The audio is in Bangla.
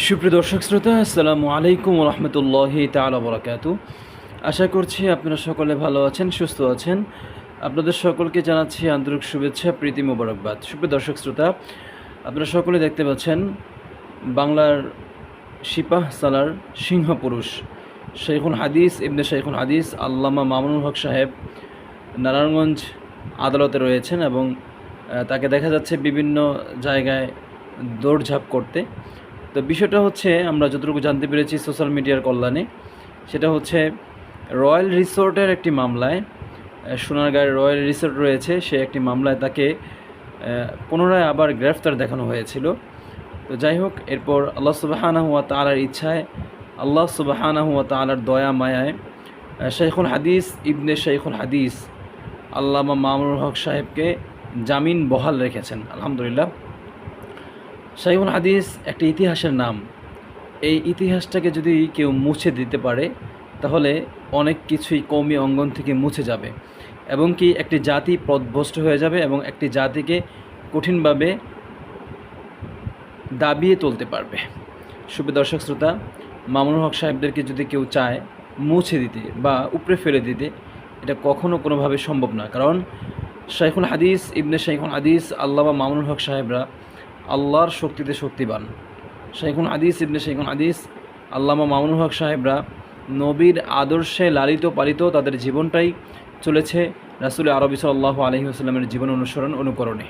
সুপ্রিয় দর্শক শ্রোতা, আসসালামু আলাইকুম রহমতুল্লাহি তালা বরাকাতু আশা করছি আপনারা সকলে ভালো আছেন, সুস্থ আছেন। আপনাদের সকলকে জানাচ্ছি আন্তরিক শুভেচ্ছা, প্রীতি মোবারকবাদ। সুপ্রিয় দর্শক শ্রোতা, আপনারা সকলে দেখতে পাচ্ছেন বাংলার সিপাহ সালার সিংহ পুরুষ শেখুল হাদিস, ইবনে শেখুল হাদিস, আল্লামা মামুনুল হক সাহেব নারায়ণগঞ্জ আদালতে রয়েছেন এবং তাকে দেখা যাচ্ছে বিভিন্ন জায়গায় দৌড়ঝাঁপ করতে। তো বিষয়টা হচ্ছে, আমরা যতটুকু জানতে পেরেছি সোশ্যাল মিডিয়ার কল্যাণে, সেটা হচ্ছে রয়্যাল রিসোর্টের একটি মামলায় সোনারগাঁয়ের রয়্যাল রিসোর্ট রয়েছে, সে একটি মামলায় তাকে পুনরায় আবার গ্রেফতার দেখানো হয়েছিল। তো যাই হোক, এরপর আল্লাহ সুবাহানা হুয়া তালার ইচ্ছায়, আল্লাহ সুবাহানা হুয়া তালার দয়া মায়ায় শেখুল হাদিস ইবনে শেখুল হাদিস আল্লামা মামুনুল হক সাহেবকে জামিন বহাল রেখেছেন। আলহামদুলিল্লাহ। শাইহুল হাদিস একটি ইতিহাসের নাম। এই ইতিহাসটাকে যদি কেউ মুছে দিতে পারে, তাহলে অনেক কিছুই কৌমি অঙ্গন থেকে মুছে যাবে এবং কি একটি জাতি পদভ্রষ্ট হয়ে যাবে এবং একটি জাতিকে কঠিনভাবে দাবিয়ে তুলতে পারবে। শুভ দর্শক শ্রোতা, মামুনুল হক সাহেবদেরকে যদি কেউ চায় মুছে দিতে বা উপরে ফেলে দিতে, এটা কখনো কোনোভাবে সম্ভব না কারণ শাইখুল হাদিস, ইবনে শাইখুল হাদিস আল্লাহ বা মামুনুল হক সাহেবরা আল্লাহর শক্তিতে শক্তিবান। শেখুন আদিস ইবনে শেখুন আদিস আল্লামা মামুনুল হক সাহেবরা নবীর আদর্শে লালিত পালিত তাদের জীবনটাই চলেছে রাসুল আরবি সাল্লাহ আলহি আসলামের জীবন অনুসরণ, অনুকরণে।